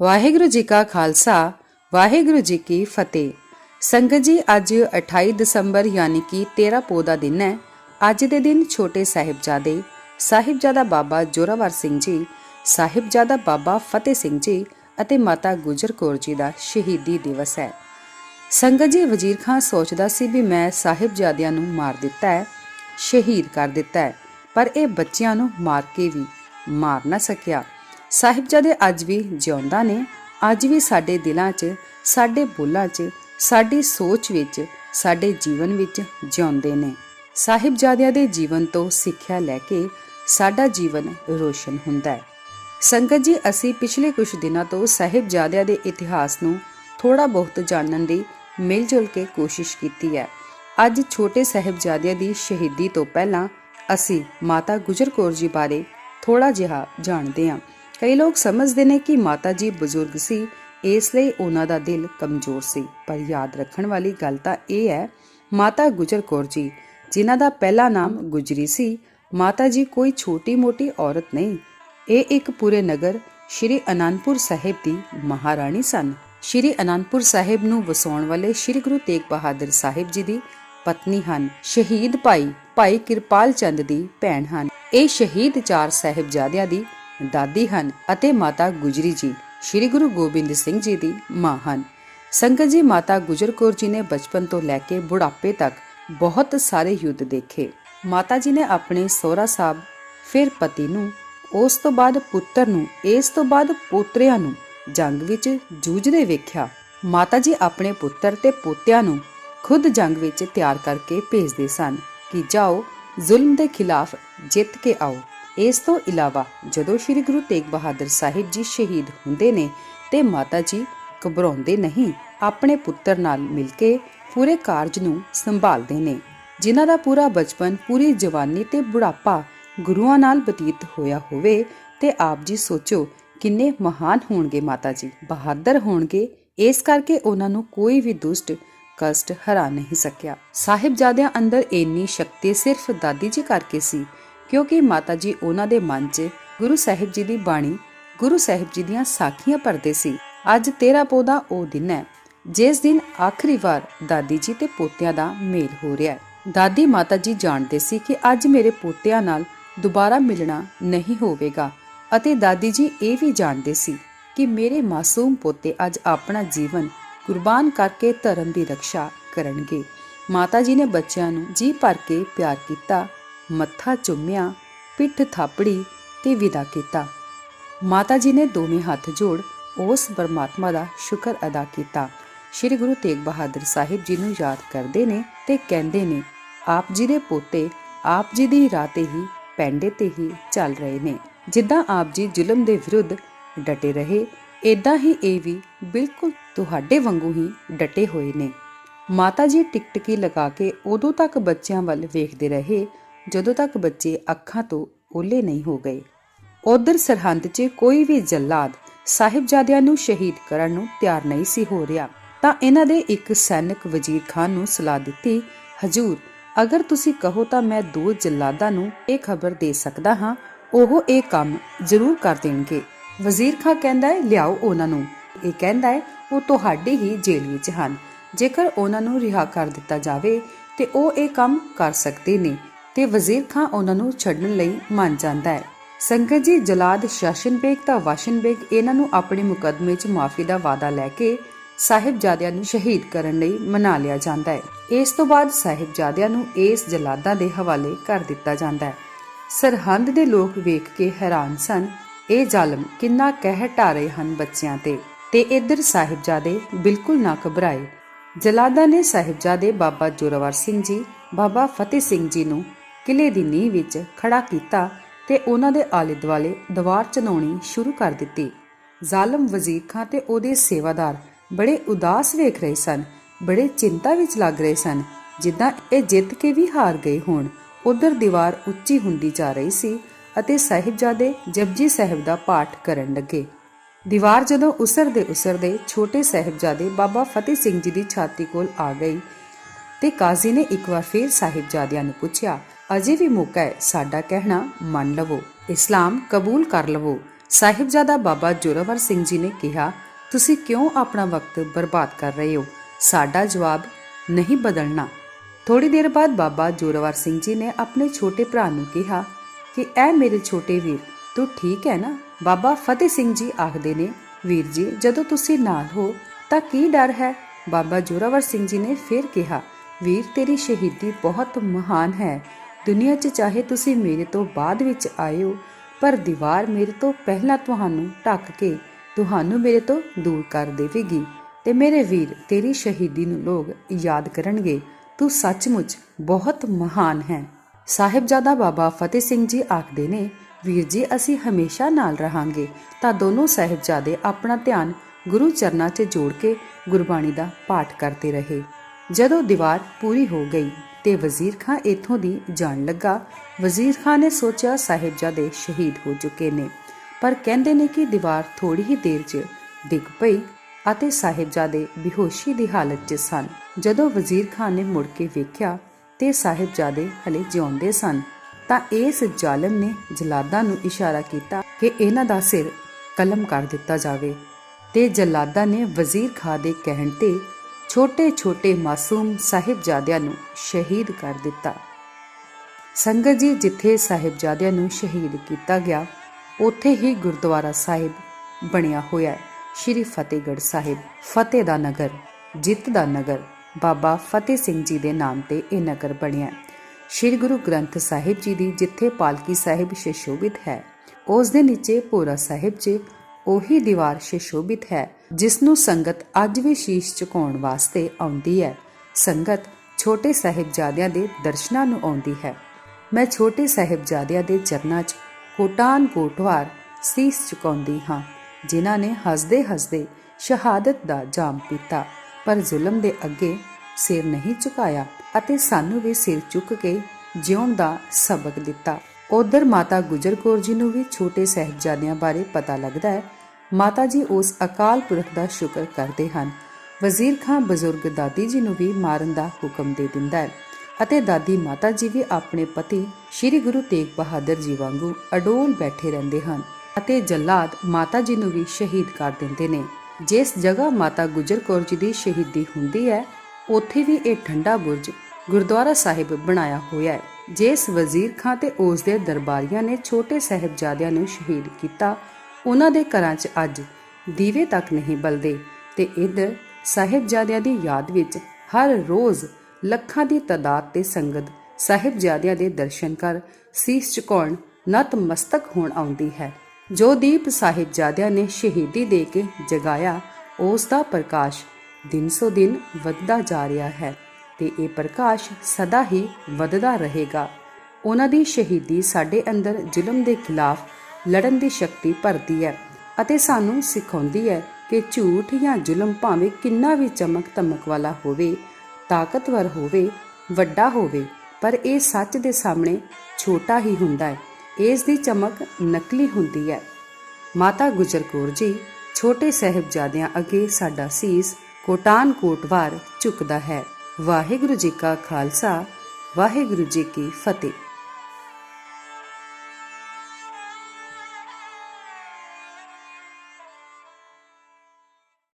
ਵਾਹਿਗੁਰੂ ਜੀ ਕਾ ਖਾਲਸਾ, ਵਾਹਿਗੁਰੂ ਜੀ ਕੀ ਫਤਿਹ। ਸੰਗਤ ਜੀ, ਅੱਜ 28 ਦਸੰਬਰ ਯਾਨੀ ਕਿ 13 ਪੋਹ ਦਾ ਦਿਨ ਹੈ। ਅੱਜ ਦੇ ਦਿਨ ਛੋਟੇ ਸਾਹਿਬਜ਼ਾਦੇ ਸਾਹਿਬਜ਼ਾਦਾ ਬਾਬਾ ਜੋਰਾਵਰ ਸਿੰਘ ਜੀ, ਸਾਹਿਬਜ਼ਾਦਾ ਬਾਬਾ ਫਤਿਹ ਸਿੰਘ ਜੀ ਅਤੇ ਮਾਤਾ ਗੁਜਰ ਕੌਰ ਜੀ ਦਾ ਸ਼ਹੀਦੀ ਦਿਵਸ ਹੈ। ਸੰਗਤ ਜੀ, ਵਜ਼ੀਰ ਖਾਨ ਸੋਚਦਾ ਸੀ ਵੀ ਮੈਂ ਸਾਹਿਬਜ਼ਾਦਿਆਂ ਨੂੰ ਮਾਰ ਦਿੱਤਾ ਹੈ, ਸ਼ਹੀਦ ਕਰ ਦਿੱਤਾ ਹੈ, ਪਰ ਇਹ ਬੱਚਿਆਂ ਨੂੰ ਮਾਰ ਕੇ ਵੀ ਮਾਰ ਨਾ ਸਕਿਆ। ਸਾਹਿਬਜ਼ਾਦੇ ਅੱਜ ਵੀ ਜਿਉਂਦਾ ਨੇ, ਅੱਜ ਵੀ ਸਾਡੇ ਦਿਲਾਂ 'ਚ, ਸਾਡੇ ਬੋਲਾਂ 'ਚ, ਸਾਡੀ ਸੋਚ ਵਿੱਚ, ਸਾਡੇ ਜੀਵਨ ਵਿੱਚ ਜਿਉਂਦੇ ਨੇ। ਸਾਹਿਬਜ਼ਾਦਿਆਂ ਦੇ ਜੀਵਨ ਤੋਂ ਸਿੱਖਿਆ ਲੈ ਕੇ ਸਾਡਾ ਜੀਵਨ ਰੋਸ਼ਨ ਹੁੰਦਾ ਹੈ। ਸੰਗਤ ਜੀ, ਅਸੀਂ ਪਿਛਲੇ ਕੁਝ ਦਿਨਾਂ ਤੋਂ ਸਾਹਿਬਜ਼ਾਦਿਆਂ ਦੇ ਇਤਿਹਾਸ ਨੂੰ ਥੋੜਾ ਬਹੁਤ ਜਾਣਨ ਦੀ ਮਿਲ-ਜੁਲ ਕੇ ਕੋਸ਼ਿਸ਼ ਕੀਤੀ ਹੈ। ਅੱਜ ਛੋਟੇ ਸਾਹਿਬਜ਼ਾਦਿਆਂ ਦੀ ਸ਼ਹੀਦੀ ਤੋਂ ਪਹਿਲਾਂ ਅਸੀਂ ਮਾਤਾ ਗੁਜਰ ਕੌਰ ਜੀ ਬਾਰੇ ਥੋੜਾ ਜਿਹਾ ਜਾਣਦੇ ਹਾਂ। ਕਈ ਲੋਕ ਸਮਝਦੇ ਨੇ ਕਿ ਮਾਤਾ ਜੀ ਬਜ਼ੁਰਗ ਸੀ, ਇਸ ਲਈ ਉਹਨਾਂ ਦਾ ਦਿਲ ਕਮਜ਼ੋਰ ਸੀ। ਪਰ ਯਾਦ ਰੱਖਣ ਵਾਲੀ ਗੱਲ ਤਾਂ ਇਹ ਹੈ, ਮਾਤਾ ਗੁਜਰ ਕੌਰ ਜੀ, ਜਿਨ੍ਹਾਂ ਦਾ ਪਹਿਲਾ ਨਾਮ ਗੁਜਰੀ ਸੀ, ਮਾਤਾ ਜੀ ਕੋਈ ਛੋਟੀ-ਮੋਟੀ ਔਰਤ ਨਹੀਂ। ਇਹ ਇੱਕ ਪੂਰੇ ਨਗਰ, ਸ਼੍ਰੀ ਅਨੰਦਪੁਰ ਸਾਹਿਬ ਦੀ ਮਹਾਰਾਣੀ ਸਨ। ਸ਼੍ਰੀ ਅਨੰਦਪੁਰ ਸਾਹਿਬ ਨੂੰ ਵਸਾਉਣ ਵਾਲੇ ਸ਼੍ਰੀ ਗੁਰੂ ਤੇਗ ਬਹਾਦਰ ਸਾਹਿਬ ਜੀ ਦੀ ਪਤਨੀ ਹਨ। ਸ਼ਹੀਦ ਭਾਈ ਭਾਈ ਕਿਰਪਾਲ ਚੰਦ ਦੀ ਭੈਣ ਹਨ। ਇਹ ਸ਼ਹੀਦ ਚਾਰ ਸਾਹਿਬਜ਼ਾਦਿਆਂ ਦੀ ਦਾਦੀ ਹਨ ਅਤੇ ਮਾਤਾ ਗੁਜਰੀ ਜੀ, ਸ਼੍ਰੀ ਗੁਰੂ ਗੋਬਿੰਦ ਸਿੰਘ ਜੀ ਦੀ ਮਾਂ ਹਨ। ਸੰਗਤ ਜੀ, ਮਾਤਾ ਗੁਜਰ ਕੌਰ ਜੀ ਨੇ ਬਚਪਨ ਤੋਂ ਲੈ ਕੇ ਬੁਢਾਪੇ ਤੱਕ ਬਹੁਤ ਸਾਰੇ ਯੁੱਧ ਦੇਖੇ। ਮਾਤਾ ਜੀ ਨੇ ਆਪਣੇ ਸੋਹਰਾ ਸਾਹਿਬ, ਫਿਰ ਪਤੀ ਨੂੰ, ਉਸ ਤੋਂ ਬਾਅਦ ਪੁੱਤਰ ਨੂੰ, ਇਸ ਤੋਂ ਬਾਅਦ ਪੋਤਰਿਆਂ ਨੂੰ ਜੰਗ ਵਿੱਚ ਜੂਝਦੇ ਵੇਖਿਆ। ਮਾਤਾ ਜੀ ਆਪਣੇ ਪੁੱਤਰ ਤੇ ਪੋਤਿਆਂ ਨੂੰ ਖੁਦ ਜੰਗ ਵਿੱਚ ਤਿਆਰ ਕਰਕੇ ਭੇਜਦੇ ਸਨ ਕਿ ਜਾਓ, ਜ਼ੁਲਮ ਦੇ ਖਿਲਾਫ ਜਿੱਤ ਕੇ ਆਓ। ਇਸ ਤੋਂ ਇਲਾਵਾ ਜਦੋਂ ਸ੍ਰੀ ਗੁਰੂ ਤੇਗ ਬਹਾਦਰ ਸਾਹਿਬ ਜੀ ਸ਼ਹੀਦ ਹੁੰਦੇ ਨੇ ਤੇ ਮਾਤਾ ਜੀ ਘਬਰਾਉਂਦੇ ਨਹੀਂ, ਆਪਣੇ ਪੁੱਤਰ ਨਾਲ ਮਿਲ ਕੇ ਪੂਰੇ ਕਾਰਜ ਨੂੰ ਸੰਭਾਲਦੇ ਨੇ, ਜਿਨ੍ਹਾਂ ਦਾ ਪੂਰਾ ਬਚਪਨ, ਪੂਰੀ ਜਵਾਨੀ ਤੇ ਬੁਢਾਪਾ ਗੁਰੂਆਂ ਨਾਲ ਬਤੀਤ ਹੋਇਆ ਹੋਵੇ ਤੇ ਆਪ ਜੀ ਸੋਚੋ ਕਿੰਨੇ ਮਹਾਨ ਹੋਣਗੇ ਮਾਤਾ ਜੀ, ਬਹਾਦਰ ਹੋਣਗੇ, ਇਸ ਕਰਕੇ ਉਹਨਾਂ ਨੂੰ ਕੋਈ ਵੀ ਦੁਸ਼ਟ ਕਸ਼ਟ ਹਰਾ ਨਹੀਂ ਸਕਿਆ। ਸਾਹਿਬਜ਼ਾਦਿਆਂ ਅੰਦਰ ਇੰਨੀ ਸ਼ਕਤੀ ਸਿਰਫ ਦਾਦੀ ਜੀ ਕਰਕੇ ਸੀ ਕਿਉਂਕਿ ਮਾਤਾ ਜੀ ਉਹਨਾਂ ਦੇ ਮਨ 'ਚ ਗੁਰੂ ਸਾਹਿਬ ਜੀ ਦੀ ਬਾਣੀ, ਗੁਰੂ ਸਾਹਿਬ ਜੀ ਦੀਆਂ ਸਾਖੀਆਂ ਪੜ੍ਹਦੇ ਸੀ। ਅੱਜ 13 ਪੋਹ ਦਾ ਉਹ ਦਿਨ ਹੈ, ਜਿਸ ਦਿਨ ਆਖਰੀ ਵਾਰ ਦਾਦੀ ਜੀ ਤੇ ਪੋਤਿਆਂ ਦਾ ਮੇਲ ਹੋ ਰਿਹਾ ਹੈ। ਦਾਦੀ ਮਾਤਾ ਜੀ ਜਾਣਦੇ ਸੀ ਕਿ ਅੱਜ ਮੇਰੇ ਪੋਤਿਆਂ ਨਾਲ ਦੁਬਾਰਾ ਮਿਲਣਾ ਨਹੀਂ ਹੋਵੇਗਾ ਅਤੇ ਦਾਦੀ ਜੀ ਇਹ ਵੀ ਜਾਣਦੇ ਸੀ ਕਿ ਮੇਰੇ ਮਾਸੂਮ ਪੋਤੇ ਅੱਜ ਆਪਣਾ ਜੀਵਨ ਕੁਰਬਾਨ ਕਰਕੇ ਧਰਮ ਦੀ ਰੱਖਿਆ ਕਰਨਗੇ। ਮਾਤਾ ਜੀ ਨੇ ਬੱਚਿਆਂ ਨੂੰ ਜੀ ਭਰ ਕੇ ਪਿਆਰ ਕੀਤਾ ਮੱਥਾ ਚੁੰਮਿਆ, ਪਿੱਠ ਥਾਪੜੀ ਤੇ ਵਿਦਾ ਕੀਤਾ। ਮਾਤਾ ਜੀ ਨੇ ਦੋਵੇਂ ਹੱਥ ਜੋੜ ਉਸ ਪਰਮਾਤਮਾ ਦਾ ਸ਼ੁਕਰ ਅਦਾ ਕੀਤਾ। ਸ੍ਰੀ ਗੁਰੂ ਤੇਗ ਬਹਾਦਰ ਸਾਹਿਬ ਜੀ ਨੂੰ ਯਾਦ ਕਰਦੇ ਨੇ ਤੇ ਕਹਿੰਦੇ ਨੇ, ਆਪ ਜੀ ਦੇ ਪੋਤੇ ਆਪ ਜੀ ਦੀ ਰਾਹ ਤੇ ਹੀ, ਪੈਂਡੇ ਤੇ ਹੀ ਚੱਲ ਰਹੇ ਨੇ। ਜਿੱਦਾਂ ਆਪ ਜੀ ਜ਼ੁਲਮ ਦੇ ਵਿਰੁੱਧ ਡਟੇ ਰਹੇ ਇਦਾਂ ਹੀ ਇਹ ਵੀ ਬਿਲਕੁਲ ਤੁਹਾਡੇ ਵਾਂਗੂ ਹੀ ਡਟੇ ਹੋਏ ਨੇ। ਮਾਤਾ ਜੀ ਟਿਕਟਕੀ ਲਗਾ ਕੇ ਉਦੋਂ ਤੱਕ ਬੱਚਿਆਂ ਵੱਲ ਵੇਖਦੇ ਰਹੇ ਜਦੋਂ ਤੱਕ ਬੱਚੇ ਅੱਖਾਂ ਤੋਂ ਓਲੇ ਨਹੀਂ ਹੋ ਗਏ। ਉਧਰ ਸਰਹੰਦ 'ਚ ਕੋਈ ਵੀ ਜੱਲਾਦ ਸਾਹਿਬਜ਼ਾਦਿਆਂ ਨੂੰ ਸ਼ਹੀਦ ਕਰਨ ਨੂੰ ਤਿਆਰ ਨਹੀਂ ਸੀ ਹੋ ਰਿਹਾ, ਤਾਂ ਇਹਨਾਂ ਦੇ ਇੱਕ ਸੈਨਿਕ ਵਜ਼ੀਰ ਖਾਨ ਨੂੰ ਸਲਾਹ ਦਿੱਤੀ, ਹਜੂਰ, ਅਗਰ ਤੁਸੀਂ ਕਹੋ ਤਾਂ ਮੈਂ ਦੋ ਜੱਲਾਦਾਂ ਨੂੰ ਇਹ ਖਬਰ ਦੇ ਸਕਦਾ ਹਾਂ, ਉਹ ਇਹ ਕੰਮ ਜ਼ਰੂਰ ਕਰ ਦੇਣਗੇ। ਵਜ਼ੀਰ ਖਾਨ ਕਹਿੰਦਾ ਹੈ, ਲਿਆਓ ਉਹਨਾਂ ਨੂੰ। ਇਹ ਕਹਿੰਦਾ ਹੈ, ਉਹ ਤੁਹਾਡੀ ਹੀ ਜੇਲ੍ਹ ਵਿੱਚ ਹਨ। ਜੇਕਰ ਉਹਨਾਂ ਨੂੰ ਰਿਹਾ ਕਰ ਦਿੱਤਾ ਜਾਵੇ ਤੇ ਉਹ ਇਹ ਕੰਮ ਕਰ ਸਕਦੇ ਨੇ। ਤੇ ਵਜ਼ੀਰ ਖਾਂ ਉਹਨਾਂ ਨੂੰ ਛੱਡਣ ਲਈ ਮੰਨ ਜਾਂਦਾ ਹੈ। ਸੰਗਤ ਜੀ ਜਲਾਦ ਸ਼ਾਸਨ ਬੇਗ ਤਾਂ ਵਾਸ਼ਨ ਬੇਗ ਇਹਨਾਂ ਨੂੰ ਆਪਣੇ ਮੁਕਦਮੇ 'ਚ ਮਾਫੀ ਦਾ ਵਾਅਦਾ ਲੈ ਕੇ ਸਾਹਿਬਜ਼ਾਦਿਆਂ ਨੂੰ ਸ਼ਹੀਦ ਕਰਨ ਲਈ ਮਨਾ ਲਿਆ ਜਾਂਦਾ ਹੈ। ਇਸ ਤੋਂ ਬਾਅਦ ਸਾਹਿਬਜ਼ਾਦਿਆਂ ਨੂੰ ਇਸ ਜਲਾਦਾਂ ਦੇ ਹਵਾਲੇ ਕਰ ਦਿੱਤਾ ਜਾਂਦਾ ਹੈ। ਸਰਹੰਦ ਦੇ ਲੋਕ ਵੇਖ ਕੇ ਹੈਰਾਨ ਸਨ, ਇਹ ਜ਼ਾਲਮ ਕਿੰਨਾ ਕਹਿ ਢਾ ਰਹੇ ਹਨ ਬੱਚਿਆਂ ਤੇ। ਤੇ ਇੱਧਰ ਸਾਹਿਬਜ਼ਾਦੇ ਬਿਲਕੁਲ ਨਾ ਘਬਰਾਏ। ਜਲਾਦਾਂ ਨੇ ਸਾਹਿਬਜ਼ਾਦੇ ਬਾਬਾ ਜੋਰਾਵਰ ਸਿੰਘ ਜੀ, ਬਾਬਾ ਫਤਿਹ ਸਿੰਘ ਜੀ ਨੂੰ ਕਿਲੇ ਦੀ ਨੀਂਹ ਵਿੱਚ ਖੜਾ ਕੀਤਾ ਤੇ ਉਹਨਾਂ ਦੇ ਆਲੇ ਦੁਆਲੇ ਦੀਵਾਰ ਚਨਾਉਣੀ ਸ਼ੁਰੂ ਕਰ ਦਿੱਤੀ। ਜ਼ਾਲਮ ਵਜ਼ੀਰ ਖਾਨ ਤੇ ਉਹਦੇ ਸੇਵਾਦਾਰ ਬੜੇ ਉਦਾਸ ਵੇਖ ਰਹੇ ਸਨ, ਬੜੇ ਚਿੰਤਾ ਵਿੱਚ ਲੱਗ ਰਹੇ ਸਨ, ਜਿੱਦਾਂ ਇਹ ਜਿੱਤ ਕੇ ਵੀ ਹਾਰ ਗਏ ਹੋਣ। ਉਧਰ ਦੀਵਾਰ ਉੱਚੀ ਹੁੰਦੀ ਜਾ ਰਹੀ ਸੀ ਅਤੇ ਸਾਹਿਬਜ਼ਾਦੇ ਜਪਜੀ ਸਾਹਿਬ ਦਾ ਪਾਠ ਕਰਨ ਲੱਗੇ। ਦੀਵਾਰ ਜਦੋਂ ਉਸਰਦੇ ਉਸਰਦੇ ਛੋਟੇ ਸਾਹਿਬਜ਼ਾਦੇ ਬਾਬਾ ਫਤਿਹ ਸਿੰਘ ਜੀ ਦੀ ਛਾਤੀ ਕੋਲ ਆ ਗਈ ਤੇ ਕਾਜ਼ੀ ਨੇ ਇੱਕ ਵਾਰ ਫੇਰ ਸਾਹਿਬਜ਼ਾਦਿਆਂ ਨੂੰ ਪੁੱਛਿਆ ਅਜੇ ਵੀ ਮੌਕਾ ਹੈ ਸਾਡਾ ਕਹਿਣਾ ਮੰਨ ਲਵੋ। ਇਸਲਾਮ ਕਬੂਲ ਕਰ ਲਵੋ। ਸਾਹਿਬਜ਼ਾਦਾ ਬਾਬਾ ਜੋਰਾਵਰ ਸਿੰਘ ਜੀ ਨੇ ਕਿਹਾ, ਤੁਸੀਂ ਕਿਉਂ ਆਪਣਾ ਵਕਤ ਬਰਬਾਦ ਕਰ ਰਹੇ ਹੋ? ਸਾਡਾ ਜਵਾਬ ਨਹੀਂ ਬਦਲਣਾ। ਥੋੜੀ ਦੇਰ ਬਾਅਦ ਬਾਬਾ ਜੋਰਾਵਰ ਸਿੰਘ ਜੀ ਨੇ ਆਪਣੇ ਛੋਟੇ ਭਰਾ ਨੂੰ ਕਿਹਾ ਕਿ, ਐ ਮੇਰੇ ਛੋਟੇ ਵੀਰ, ਤੂੰ ਠੀਕ ਹੈ ਨਾ? ਬਾਬਾ ਫਤਿਹ ਸਿੰਘ ਜੀ ਆਖਦੇ ਨੇ, ਵੀਰ ਜੀ, ਜਦੋਂ ਤੁਸੀਂ ਨਾਲ ਹੋ, ਤਾਂ ਕੀ ਡਰ ਹੈ? ਬਾਬਾ ਜੋਰਾਵਰ ਸਿੰਘ ਜੀ ਨੇ ਫਿਰ ਕਿਹਾ, ਵੀਰ, ਤੇਰੀ ਸ਼ਹੀਦੀ ਬਹੁਤ ਮਹਾਨ ਹੈ। ਦੁਨੀਆ 'ਚ ਚਾਹੇ ਤੁਸੀਂ ਮੇਰੇ ਤੋਂ ਬਾਅਦ ਵਿੱਚ ਆਏ ਹੋ, ਪਰ ਦੀਵਾਰ ਮੇਰੇ ਤੋਂ ਪਹਿਲਾਂ ਤੁਹਾਨੂੰ ਢੱਕ ਕੇ ਤੁਹਾਨੂੰ ਮੇਰੇ ਤੋਂ ਦੂਰ ਕਰ ਦੇਵੇਗੀ ਤੇ ਮੇਰੇ ਵੀਰ ਤੇਰੀ ਸ਼ਹੀਦੀ ਨੂੰ ਲੋਕ ਯਾਦ ਕਰਨਗੇ। ਤੂੰ ਸੱਚਮੁੱਚ ਬਹੁਤ ਮਹਾਨ ਹੈ। ਸਾਹਿਬਜ਼ਾਦਾ ਬਾਬਾ ਫਤਿਹ ਸਿੰਘ ਜੀ ਆਖਦੇ ਨੇ, ਵੀਰ ਜੀ, ਅਸੀਂ ਹਮੇਸ਼ਾ ਨਾਲ ਰਹਾਂਗੇ। ਤਾਂ ਦੋਨੋਂ ਸਾਹਿਬਜ਼ਾਦੇ ਆਪਣਾ ਧਿਆਨ ਗੁਰੂ ਚਰਨਾਂ 'ਚ ਜੋੜ ਕੇ ਗੁਰਬਾਣੀ ਦਾ ਪਾਠ ਕਰਦੇ ਰਹੇ। ਜਦੋਂ ਦੀਵਾਰ ਪੂਰੀ ਹੋ ਗਈ ਤੇ ਵਜ਼ੀਰ ਖਾਂ ਇਥੋਂ ਦੀ ਜਾਣ ਲੱਗਾ। ਵਜ਼ੀਰ ਖਾਂ ਨੇ ਸੋਚਿਆ ਸਾਹਿਬਜ਼ਾਦੇ ਸ਼ਹੀਦ ਹੋ ਚੁੱਕੇ ਨੇ, ਪਰ ਕਹਿੰਦੇ ਨੇ ਕਿ ਦੀਵਾਰ ਥੋੜੀ ਹੀ ਦੇਰ 'ਚ ਡਿੱਗ ਪਈ ਅਤੇ ਸਾਹਿਬਜ਼ਾਦੇ ਬੇਹੋਸ਼ੀ ਦੀ ਹਾਲਤ 'ਚ ਸਨ। ਜਦੋਂ ਵਜ਼ੀਰ ਖਾਨ ਨੇ ਮੁੜ ਕੇ ਵੇਖਿਆ ਤੇ ਸਾਹਿਬਜ਼ਾਦੇ ਹਲੇ ਜਿਉਂਦੇ ਸਨ, ਤਾਂ ਇਸ ਜ਼ਾਲਮ ਨੇ ਜਲਾਦਾਂ ਨੂੰ ਇਸ਼ਾਰਾ ਕੀਤਾ ਕਿ ਇਹਨਾਂ ਦਾ ਸਿਰ ਕਲਮ ਕਰ ਦਿੱਤਾ ਜਾਵੇ ਤੇ ਜਲਾਦਾਂ ਨੇ ਵਜ਼ੀਰ ਖਾਨ ਦੇ ਕਹਿਣ ਤੇ ਛੋਟੇ-ਛੋਟੇ ਮਾਸੂਮ ਸਾਹਿਬਜ਼ਾਦਿਆਂ ਨੂੰ ਸ਼ਹੀਦ ਕਰ ਦਿੱਤਾ। ਸੰਗਤ ਜੀ, ਜਿੱਥੇ ਸਾਹਿਬਜ਼ਾਦਿਆਂ ਨੂੰ ਸ਼ਹੀਦ ਕੀਤਾ ਗਿਆ, ਉੱਥੇ ਹੀ ਗੁਰਦੁਆਰਾ ਸਾਹਿਬ ਬਣਿਆ ਹੋਇਆ ਹੈ। ਸ਼੍ਰੀ ਫਤਿਹਗੜ੍ਹ ਸਾਹਿਬ, ਫਤਿਹ ਦਾ ਨਗਰ, ਜਿੱਤ ਦਾ ਨਗਰ, ਬਾਬਾ ਫਤਿਹ ਸਿੰਘ ਜੀ ਦੇ ਨਾਮ ਤੇ ਇਹ ਨਗਰ ਬਣਿਆ ਸ਼੍ਰੀ ਗੁਰੂ ਗ੍ਰੰਥ ਸਾਹਿਬ ਜੀ ਦੀ ਜਿੱਥੇ ਪਾਲਕੀ ਸਾਹਿਬ ਸ਼ਿਸ਼ੋਭਿਤ ਹੈ, ਉਸ ਦੇ ਨੀਚੇ ਪੂਰਾ ਸਾਹਿਬ 'ਚ ਉਹੀ ਦੀਵਾਰ ਸ਼ਿਸ਼ੋਭਿਤ ਹੈ ਜਿਸ ਨੂੰ ਸੰਗਤ ਅੱਜ ਵੀ ਸ਼ੀਸ਼ ਝੁਕਾਉਣ ਵਾਸਤੇ ਆਉਂਦੀ ਹੈ। ਸੰਗਤ ਛੋਟੇ ਸਾਹਿਬਜ਼ਾਦਿਆਂ ਦੇ ਦਰਸ਼ਨਾਂ ਨੂੰ ਆਉਂਦੀ ਹੈ। ਮੈਂ ਛੋਟੇ ਸਾਹਿਬਜ਼ਾਦਿਆਂ ਦੇ ਚਰਨਾਂ 'ਚ ਕੋਟਾਨ ਕੋਟਵਾਰ ਸੀਸ ਝੁਕਾਉਂਦੀ ਹਾਂ, ਜਿਨ੍ਹਾਂ ਨੇ ਹੱਸਦੇ ਹੱਸਦੇ ਸ਼ਹਾਦਤ ਦਾ ਜਾਮ ਪੀਤਾ, ਪਰ ਜ਼ੁਲਮ ਦੇ ਅੱਗੇ ਸਿਰ ਨਹੀਂ ਝੁਕਾਇਆ ਅਤੇ ਸਾਨੂੰ ਵੀ ਸਿਰ ਚੁੱਕ ਕੇ ਜਿਉਣ ਦਾ ਸਬਕ ਦਿੱਤਾ। ਉਧਰ ਮਾਤਾ ਗੁਜਰ ਕੌਰ ਜੀ ਨੂੰ ਵੀ ਛੋਟੇ ਸਾਹਿਬਜ਼ਾਦਿਆਂ ਬਾਰੇ ਪਤਾ ਲੱਗਦਾ ਹੈ ਮਾਤਾ ਜੀ ਉਸ ਅਕਾਲ ਪੁਰਖ ਦਾ ਸ਼ੁਕਰ ਕਰਦੇ ਹਨ। ਵਜ਼ੀਰ ਖਾਨ ਬਜ਼ੁਰਗ ਦਾਦੀ ਜੀ ਨੂੰ ਵੀ ਮਾਰਨ ਦਾ ਹੁਕਮ ਦੇ ਦਿੰਦਾ ਹੈ ਅਤੇ ਦਾਦੀ ਮਾਤਾ ਜੀ ਵੀ ਆਪਣੇ ਪਤੀ ਸ੍ਰੀ ਗੁਰੂ ਤੇਗ ਬਹਾਦਰ ਜੀ ਵਾਂਗੂ ਅਡੋਲ ਬੈਠੇ ਰਹਿੰਦੇ ਹਨ ਅਤੇ ਜੱਲਾਦ ਮਾਤਾ ਜੀ ਨੂੰ ਵੀ ਸ਼ਹੀਦ ਕਰ ਦਿੰਦੇ ਨੇ। ਜਿਸ ਜਗ੍ਹਾ ਮਾਤਾ ਗੁਜਰ ਕੌਰ ਜੀ ਦੀ ਸ਼ਹੀਦੀ ਹੁੰਦੀ ਹੈ, ਉੱਥੇ ਵੀ ਇਹ ਠੰਡਾ ਬੁਰਜ ਗੁਰਦੁਆਰਾ ਸਾਹਿਬ ਬਣਾਇਆ ਹੋਇਆ ਹੈ। ਜਿਸ ਵਜ਼ੀਰ ਖਾਂ ਤੇ ਉਸ ਦੇ ਦਰਬਾਰੀਆਂ ਨੇ ਛੋਟੇ ਸਾਹਿਬਜ਼ਾਦਿਆਂ ਨੂੰ ਸ਼ਹੀਦ ਕੀਤਾ ਉਹਨਾਂ ਦੇ ਘਰਾਂ 'ਚ ਅੱਜ ਦੀਵੇ ਤੱਕ ਨਹੀਂ ਬਲਦੇ ਤੇ ਇੱਧਰ ਸਾਹਿਬਜ਼ਾਦਿਆਂ ਦੀ ਯਾਦ ਵਿੱਚ ਹਰ ਰੋਜ਼ ਲੱਖਾਂ ਦੀ ਤਾਦਾਦ ਤੇ ਸੰਗਤ ਸਾਹਿਬਜ਼ਾਦਿਆਂ ਦੇ ਦਰਸ਼ਨ ਕਰ ਸੀਸ ਝੁਕਾਉਣ ਨਤਮਸਤਕ ਹੋਣ ਆਉਂਦੀ ਹੈ। ਜੋ ਦੀਪ ਸਾਹਿਬਜ਼ਾਦਿਆਂ ਨੇ ਸ਼ਹੀਦੀ ਦੇ ਕੇ ਜਗਾਇਆ, ਉਸ ਦਾ ਪ੍ਰਕਾਸ਼ ਦਿਨ ਸੋ ਦਿਨ ਵੱਧਦਾ ਜਾ ਰਿਹਾ ਹੈ ਤੇ ਇਹ ਪ੍ਰਕਾਸ਼ ਸਦਾ ਹੀ ਵੱਧਦਾ ਰਹੇਗਾ। ਉਹਨਾਂ ਦੀ ਸ਼ਹੀਦੀ ਸਾਡੇ ਅੰਦਰ ਜ਼ੁਲਮ ਦੇ ਖਿਲਾਫ ਲੜਨ ਦੀ ਸ਼ਕਤੀ ਭਰਦੀ ਹੈ ਅਤੇ ਸਾਨੂੰ ਸਿਖਾਉਂਦੀ ਹੈ ਕਿ ਝੂਠ ਜਾਂ ਜ਼ੁਲਮ ਭਾਵੇਂ ਕਿੰਨਾ ਵੀ ਚਮਕ ਧਮਕ ਵਾਲਾ ਹੋਵੇ, ਤਾਕਤਵਰ ਹੋਵੇ, ਵੱਡਾ ਹੋਵੇ, ਪਰ ਇਹ ਸੱਚ ਦੇ ਸਾਹਮਣੇ ਛੋਟਾ ਹੀ ਹੁੰਦਾ ਹੈ। ਇਸ ਦੀ ਚਮਕ ਨਕਲੀ ਹੁੰਦੀ ਹੈ। ਮਾਤਾ ਗੁਜਰ ਕੌਰ ਜੀ, ਛੋਟੇ ਸਾਹਿਬਜ਼ਾਦਿਆਂ ਅੱਗੇ ਸਾਡਾ ਸੀਸ ਕੋਟਾਨ ਕੋਟਵਾਰ ਝੁਕਦਾ ਹੈ। ਵਾਹਿਗੁਰੂ ਜੀ ਕਾ ਖਾਲਸਾ, ਵਾਹਿਗੁਰੂ ਜੀ ਕੀ ਫਤਿਹ।